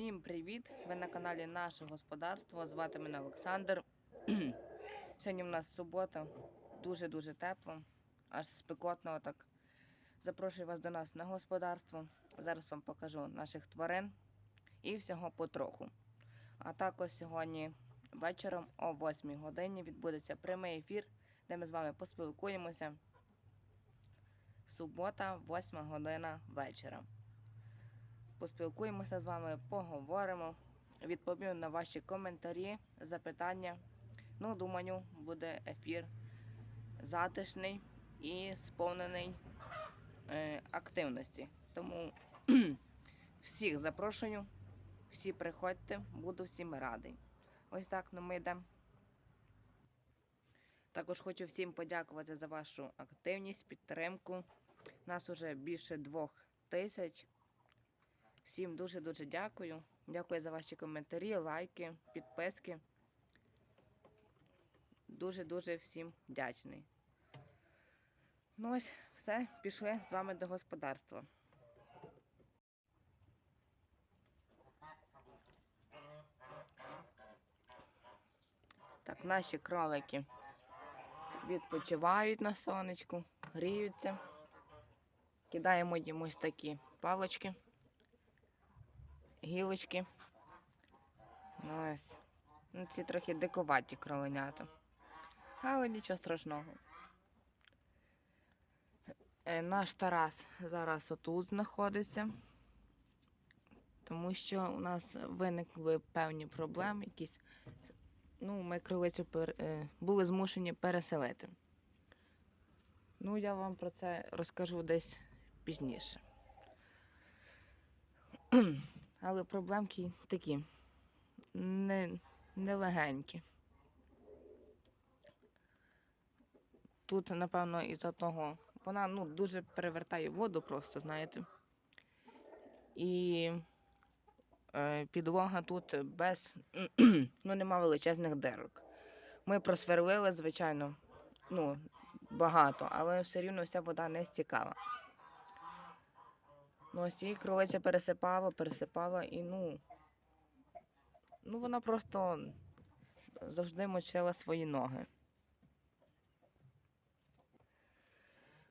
Всім привіт! Ви на каналі Наше Господарство. Звати мене Олександр. Сьогодні в нас субота, дуже-дуже тепло, аж спекотно так. Запрошую вас до нас на господарство. Зараз вам покажу наших тварин і всього потроху. А також сьогодні вечором о 8 годині відбудеться прямий ефір, де ми з вами поспілкуємося. Субота, 8 година вечора поспілкуємося з вами, поговоримо, відповім на ваші коментарі, запитання. Ну, думаю, буде ефір затишний і сповнений е, активності. Тому всіх запрошую, всі приходьте, буду всім радий. Ось так ну, ми йдемо. Також хочу всім подякувати за вашу активність, підтримку. Нас уже більше двох тисяч. Всім дуже-дуже дякую. Дякую за ваші коментарі, лайки, підписки. Дуже-дуже всім вдячний. Ну ось, все, пішли з вами до господарства. Так, наші кролики відпочивають на сонечку, гріються. Кидаємо їм ось такі палочки гілочки. Ну, ось. Ну, ці трохи диковаті кроленята. Але нічого страшного. Е, Наш Тарас зараз отут знаходиться, тому що у нас виникли певні проблеми, якісь. Ну, ми кролицю пер... е, були змушені переселити. Ну, я вам про це розкажу десь пізніше. Але проблемки такі не, нелегенькі. Тут, напевно, із-за того, вона ну, дуже перевертає воду просто, знаєте. І е, підлога тут без, ну, нема величезних дирок. Ми просверлили, звичайно, ну, багато, але все рівно вся вода не стікала. Ну, ось її кролиця пересипала, пересипала і ну. Ну, вона просто завжди мочила свої ноги.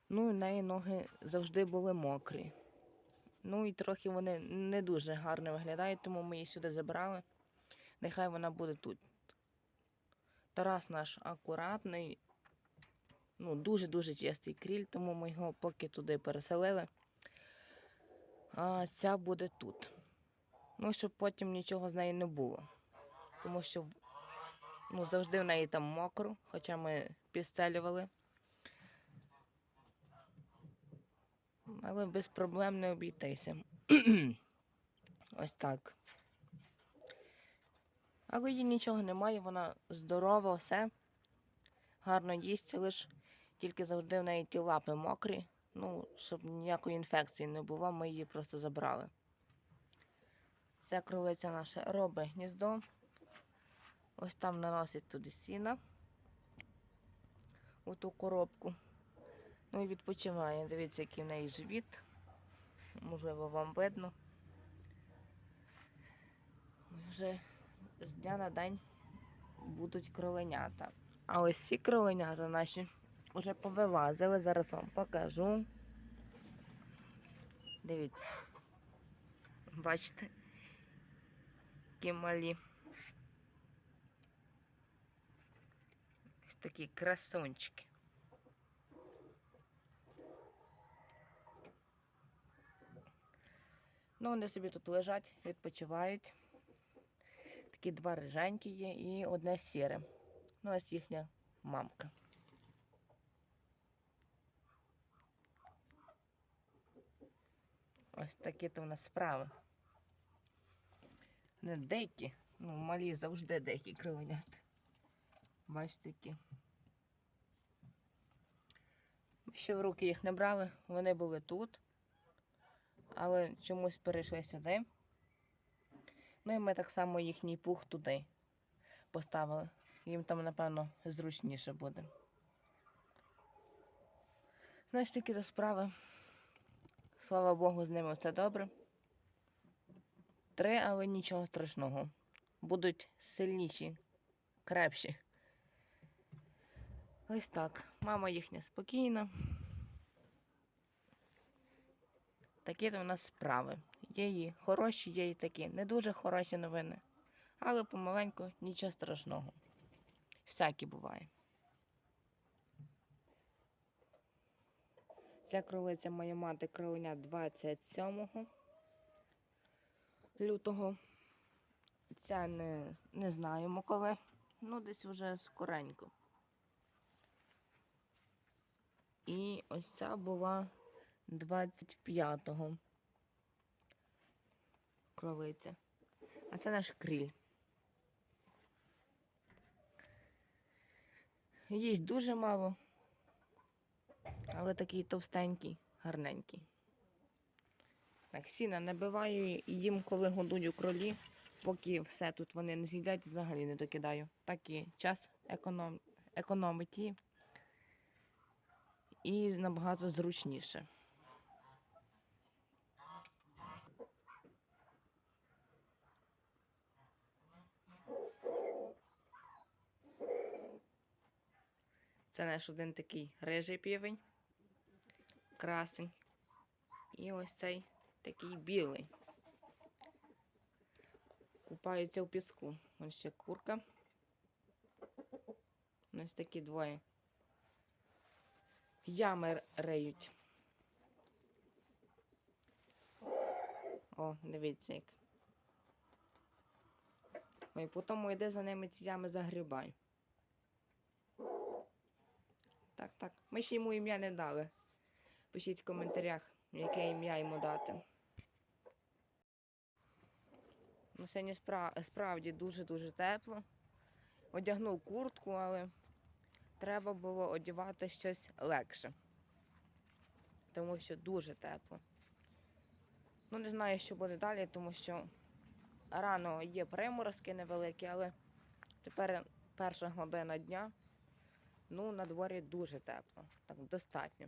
Ну, і в неї ноги завжди були мокрі. Ну і трохи вони не дуже гарно виглядають, тому ми її сюди забрали. Нехай вона буде тут. Тарас наш акуратний, ну, дуже-дуже чистий кріль, тому ми його поки туди переселили а ця буде тут. Ну, щоб потім нічого з неї не було. Тому що ну, завжди в неї там мокро, хоча ми підстелювали. Але без проблем не обійтися. Ось так. Але їй нічого немає, вона здорова, все. Гарно їсть, лише тільки завжди в неї ті лапи мокрі. Ну, щоб ніякої інфекції не було, ми її просто забрали. Ця кролиця наша робить гніздо. Ось там наносить туди сіна у ту коробку. Ну і відпочиває. Дивіться, який в неї живіт. Можливо, вам видно. Вже з дня на день будуть кроленята. А ось ці кроленята наші вже повилазили, зараз вам покажу. Дивіться. Бачите? Які малі. Ось такі красунчики. Ну, вони собі тут лежать, відпочивають. Такі два риженькі є і одне сіре. Ну, ось їхня мамка. Ось такі то в нас справи. Не дикі, ну, малі завжди дикі кровенята. Бачите які. Ми ще в руки їх не брали, вони були тут, але чомусь перейшли сюди. Ну і ми так само їхній пух туди поставили. Їм там, напевно, зручніше буде. Ось такі то справи. Слава Богу, з ними все добре. Три, але нічого страшного. Будуть сильніші, крепші. Ось так. Мама їхня спокійна. Такі то в нас справи. Є і хороші, є і такі. Не дуже хороші новини. Але помаленьку нічого страшного. Всякі буває. Ця кролиця моя мати кроленя 27 лютого. Ця не, не знаємо коли. Ну, десь вже скоренько. І ось ця була 25-го. Кролиця. А це наш кріль. Їсть дуже мало, але такий товстенький, гарненький. Так, сіна набиваю їм, коли годую кролі, поки все тут вони не з'їдять, взагалі не докидаю. Так і час економ... економить її. І набагато зручніше. Це наш один такий рижий півень, красень. І ось цей такий білий. Купаються в піску. Ось ще курка. Ось такі двоє. Ями р- риють. О, дивіться як. Ой, потім йде за ними ці ями загрібай. Так, так. Ми ще йому ім'я не дали. Пишіть в коментарях, яке ім'я йому дати. Ну, сьогодні спра- справді дуже-дуже тепло. Одягнув куртку, але треба було одягати щось легше. Тому що дуже тепло. Ну, не знаю, що буде далі, тому що рано є приморозки невеликі, але тепер перша година дня. Ну, на дворі дуже тепло, так достатньо.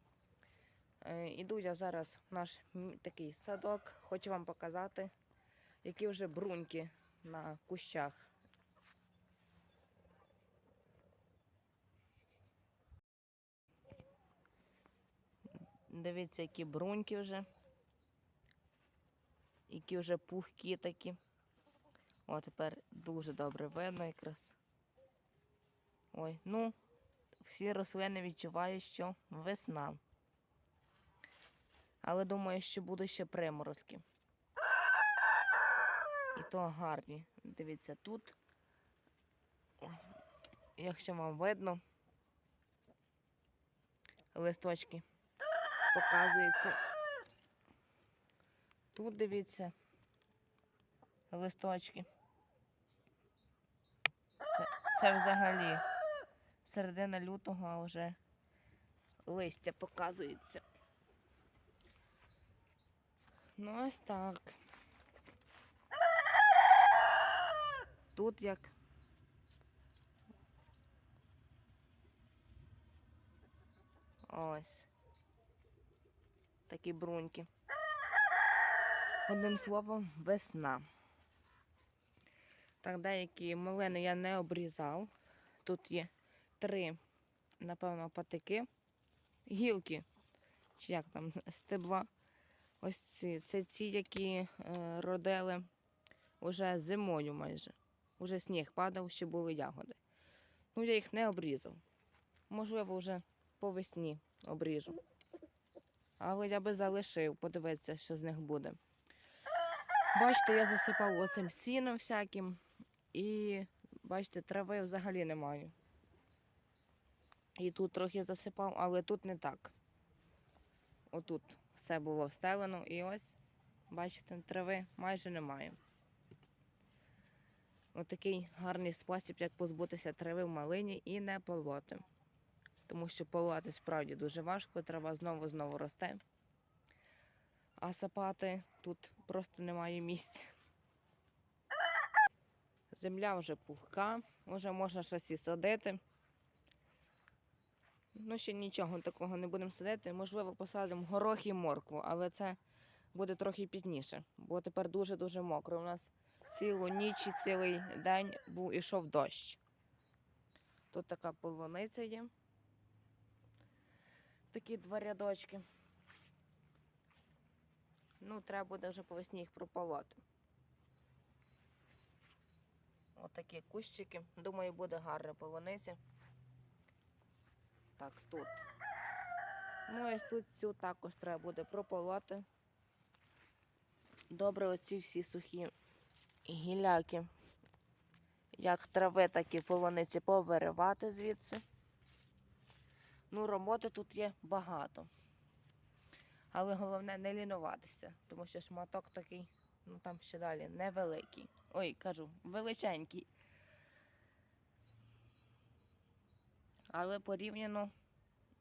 Е, іду я зараз в наш такий садок. Хочу вам показати, які вже бруньки на кущах. Дивіться, які бруньки вже. Які вже пухкі такі. О, тепер дуже добре видно якраз. Ой, ну, всі рослини відчувають, що весна. Але думаю, що будуть ще приморозки. І то гарні. Дивіться, тут, якщо вам видно, листочки показуються. Тут дивіться листочки. Це, це взагалі середина лютого, а вже листя показується. Ну, ось так. Тут як. Ось. Такі бруньки. Одним словом, весна. Так, деякі малини я не обрізав. Тут є три, напевно, патики, гілки, чи як там, стебла. Ось ці. Це ці, які е, родили вже зимою майже. Уже сніг падав, ще були ягоди. Ну, я їх не обрізав. Можливо, вже по весні обріжу. Але я би залишив, подивитися, що з них буде. Бачите, я засипав оцим сіном всяким. І бачите, трави взагалі немає. І тут трохи засипав, але тут не так. Отут все було встелено і ось, бачите, трави майже немає. Отакий гарний спосіб, як позбутися трави в малині і не полоти. Тому що полоти справді дуже важко, трава знову-знову росте. А сапати тут просто немає місця. Земля вже пухка, вже можна щось і садити. Ну, ще нічого такого не будемо садити. Можливо, посадимо горох і моркву, але це буде трохи пізніше, бо тепер дуже-дуже мокро. У нас цілу ніч і цілий день був ішов дощ. Тут така полуниця є. Такі два рядочки. Ну, треба буде вже по весні їх прополоти. Отакі кущики. Думаю, буде гарна полуниця. Так, тут. Ну, ось тут цю також треба буде прополоти. Добре, оці всі сухі гіляки, як трави, так і полуниці повиривати звідси. Ну, роботи тут є багато. Але головне не лінуватися, тому що шматок такий, ну там ще далі, невеликий. Ой, кажу, величенький. Але порівняно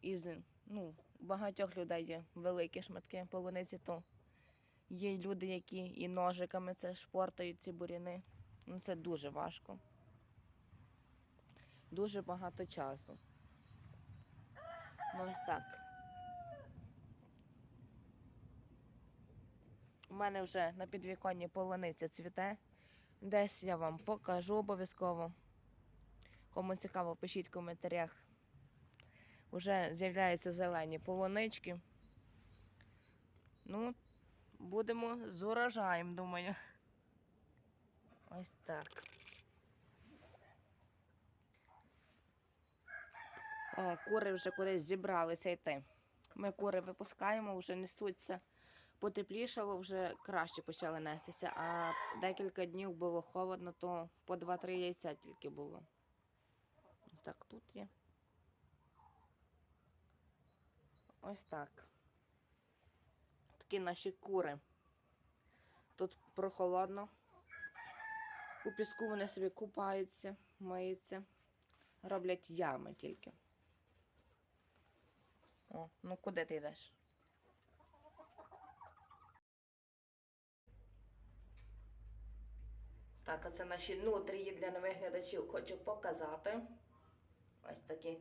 із ну, багатьох людей є великі шматки полуниці, то є люди, які і ножиками це шпортають ці буряни. Ну, це дуже важко. Дуже багато часу. Ну, ось так. У мене вже на підвіконні полуниця цвіте. Десь я вам покажу обов'язково. Кому цікаво, пишіть в коментарях. Уже з'являються зелені полунички. Ну, будемо з урожаєм, думаю. Ось так. О, кури вже кудись зібралися йти. Ми кури випускаємо, вже несуться. Потеплішало, вже краще почали нестися, а декілька днів було холодно, то по 2-3 яйця тільки було. Так, тут є. Ось так. Такі наші кури. Тут прохолодно. У піску вони собі купаються, миються, роблять ями тільки. О, ну куди ти йдеш? Так, а це наші нутрії для нових глядачів хочу показати. Ось такі.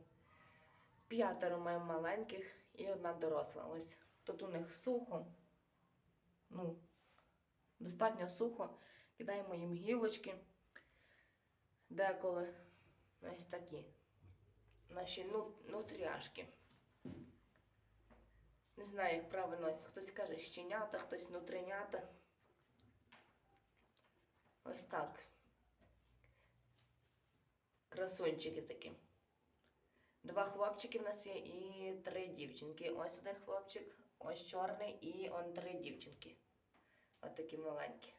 П'ятеро маємо маленьких і одна доросла. Ось тут у них сухо. Ну, достатньо сухо. Кидаємо їм гілочки. Деколи ось такі. Наші ну, нутряшки. Не знаю, як правильно, хтось каже щенята, хтось нутринята. Ось так. Красунчики такі. Два хлопчики в нас є і три дівчинки. Ось один хлопчик, ось чорний і он три дівчинки. Ось такі маленькі.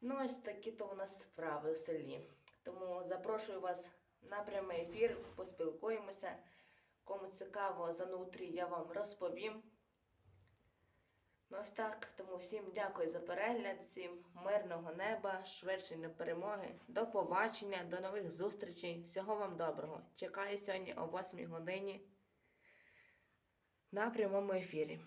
Ну, ось такі то у нас справи у селі. Тому запрошую вас на прямий ефір, поспілкуємося. Кому цікаво за нутрі, я вам розповім. Ну ось так, тому всім дякую за перегляд, всім мирного неба, швидшої перемоги. До побачення, до нових зустрічей. Всього вам доброго. Чекаю сьогодні о 8 годині на прямому ефірі.